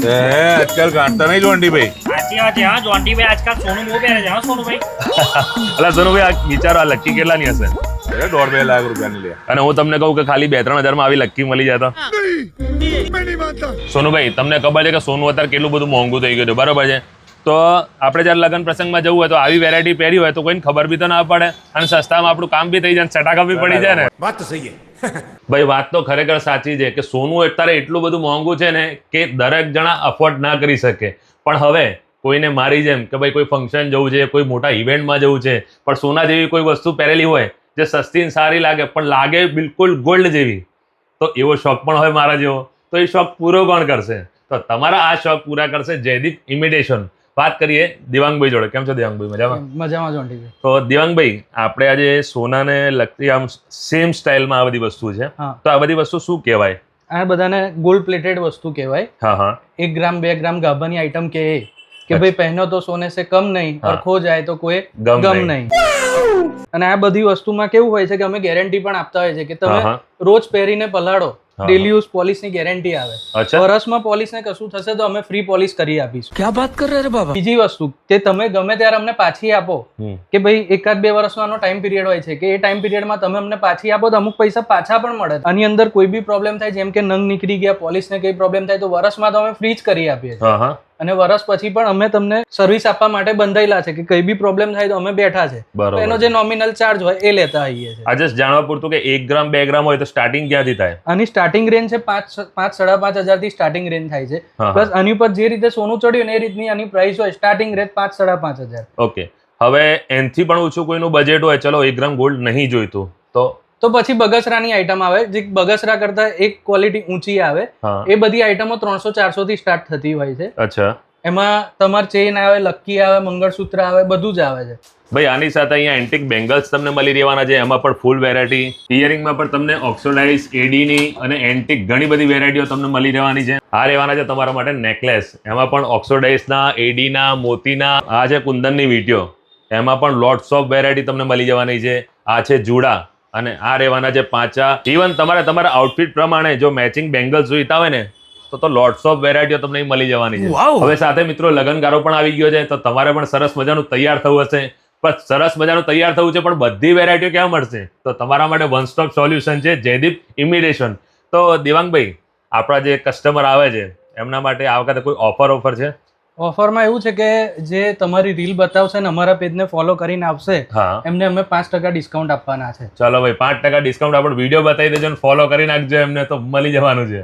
એ આજકાલ ગાંઠતા નહીં જોંટીભાઈ સાચી વાત છે હા જોન્ટીભાઈ આજકાલ સોનું બહુ પહેરે છે હા સોનુભાઈ? અલા સોનુભાઈ આ વિચારો આ લક્કી કેટલાની હશે? અરે દોઢ બે લાખ રૂપિયાની લે. અને હું તમને કહું કે ખાલી બે ત્રણ હજારમાં આવી લક્કી મળી જતા સોનુભાઈ તમને ખબર છે કે સોનું અત્યારે કેટલું બધું મોંઘું થઈ ગયું છે બરોબર છે? તો આપણે જ્યારે લગ્ન પ્રસંગમાં જવું હોય તો આવી વેરાયટી પહેરી હોય તો કોઈને ખબર બી તો ના પડે અને સસ્તામાં આપણું કામ બી થઈ જાય અને ચટાકા બી પડી જાય ને. વાત તો સહી ભાઈ, વાત તો ખરેખર સાચી છે કે સોનું અત્યારે એટલું બધું મોંઘું છે ને કે દરેક જણા અફોર્ડ ના કરી શકે. પણ હવે કોઈને મારી જેમ કે ભાઈ, કોઈ ફંક્શન જવું છે, કોઈ મોટા ઇવેન્ટમાં જવું છે, પણ સોના જેવી કોઈ વસ્તુ પહેરેલી હોય જે સસ્તી ને સારી લાગે, પણ લાગે બિલકુલ ગોલ્ડ જેવી, તો એવો શોખ પણ હોય મારા જેવો. તો એ શોખ પૂરો કોણ કરશે? તો તમારા આ શોખ પૂરા કરશે જયદીપ ઇમિટેશન વાત કરીએ દિવાંગભાઈ જોડે. કેમ છો દિવાંગભાઈ? મજામાં? મજામાં જોન્ટી તો દિવાંગભાઈ આપણે આજે સોનાને લગતી આમ સેમ સ્ટાઇલમાં આ બધી વસ્તુ છે. તો આ બધી વસ્તુ શું કહેવાય? આ બધાને ગોલ્ડ પ્લેટેડ વસ્તુ કહેવાય. હા હા. એક ગ્રામ બે ગ્રામ ગાભાની આઈટમ કે કે ભાઈ પહેનો તો સોને સે કમ નહીં હા. ખો જાય તો કોઈ ગમ નહીં. અને આ બધી વસ્તુમાં કેવું હોય છે કે અમે ગેરંટી પણ આપતા હોય છે કે તમે રોજ પહેરીને પલાળો. ડેલી યુઝ પોલિશની ગેરંટી આવે. વર્ષમાં પોલિશને કશું થશે તો અમે ફ્રી પોલિશ કરી આપીશું. ક્યાં વાત કરે રે બાબા? બીજી વસ્તુ કે તમે ગમે ત્યારે અમને પાછી આપો કે ભાઈ એકાદ બે વર્ષનો નો ટાઈમ પીરિયડ હોય છે કે એ ટાઈમ પીરિયડમાં તમે અમને પાછી આપો તો અમુક પૈસા પાછા પણ મળે. આની અંદર કોઈ બી પ્રોબ્લેમ થાય જેમ કે નંગ નીકળી ગયા પોલિશને કઈ પ્રોબ્લેમ થાય તો વર્ષમાં તો અમે ફ્રી જ કરી આપીએ છીએ. અને વર્ષ પછી પણ અમે તમને સર્વિસ આપવા માટે બંધાયેલા છે કે કઈ બી પ્રોબ્લેમ થાય તો અમે બેઠા છે. એનો જે નોમિનલ ચાર્જ હોય એ લેતા આવીએ છીએ. આજે જાણવા પૂરતું કે એક ગ્રામ બે ગ્રામ હોય તો સ્ટાર્ટિંગ ક્યાંથી થાય? આની સ્ટાર્ટિંગ રેન્જ છે પાંચ પાંચ સાડા પાંચ હજારથી સ્ટાર્ટિંગ રેન્જ થાય છે. પ્લસ આની ઉપર જે રીતે સોનું ચડ્યું ને એ રીતની આની પ્રાઇસ હોય સ્ટાર્ટિંગ રેટ પાંચ સાડા પાંચ હજાર. ઓકે હવે એનથી પણ ઓછું કોઈનું બજેટ હોય ચલો એક ગ્રામ ગોલ્ડ નહીં જોઈતું તો તો પછી બગસરાની આઈટમ આવે જે બગસરા કરતા એક ક્વોલિટી ઊંચી આવે એ બધી આઈટમો ત્રણસો ચારસો થી સ્ટાર્ટ થતી હોય છે. અચ્છા. એમાં તમાર ચેન આવે લક્કી આવે મંગળસૂત્ર આવે બધું જ આવે છે. ભાઈ આની સાથે અહીંયા એન્ટિક બેંગલ્સ તમને મળી રહેવાના છે. એમાં પણ ફૂલ વેરાયટી ઇયરિંગમાં પણ તમને ઓક્સોડાઇઝ એડીની અને એન્ટિક ઘણી બધી વેરાયટીઓ તમને મળી રહેવાની છે. આ રહેવાના છે તમારા માટે નેકલેસ એમાં પણ ઓક્સોડાઇઝના એડીના મોતીના આ છે કુંદનની વીટીઓ. એમાં પણ લોટ્સ ઓફ વેરાયટી તમને મળી જવાની છે. આ છે જુડા. અને આ રહેવાના જે પાંચા. ઇવન તમારે તમારા આઉટફિટ પ્રમાણે જો મેચિંગ બેંગલ્સ જોઈતા હોય ને તો તો લોટ્સ ઓફ વેરાયટીઓ તમને મળી જવાની છે. હવે સાથે મિત્રો લગનગારો પણ આવી ગયો છે તો તમારે પણ સરસ મજાનું તૈયાર થવું હશે. પણ સરસ મજાનું તૈયાર થવું છે પણ બધી વેરાયટીઓ ક્યાં મળશે? તો તમારા માટે વન સ્ટોપ સોલ્યુશન છે જયદીપ ઇમિગ્રેશન તો દેવાંગભાઈ આપણા જે કસ્ટમર આવે છે એમના માટે આ વખતે કોઈ ઓફર ઓફર છે? ઓફરમાં એવું છે કે જે તમારી રીલ બતાવશે ને અમારા પેજને ફોલો કરીને આવશે એમને અમે પાંચ ટકા ડિસ્કાઉન્ટ આપવાના છે. ચાલો ભાઈ પાંચ ટકા ડિસ્કાઉન્ટ આપણે વીડિયો બતાવી દેજો ને ફોલો કરી નાખજો એમને તો મળી જવાનું છે.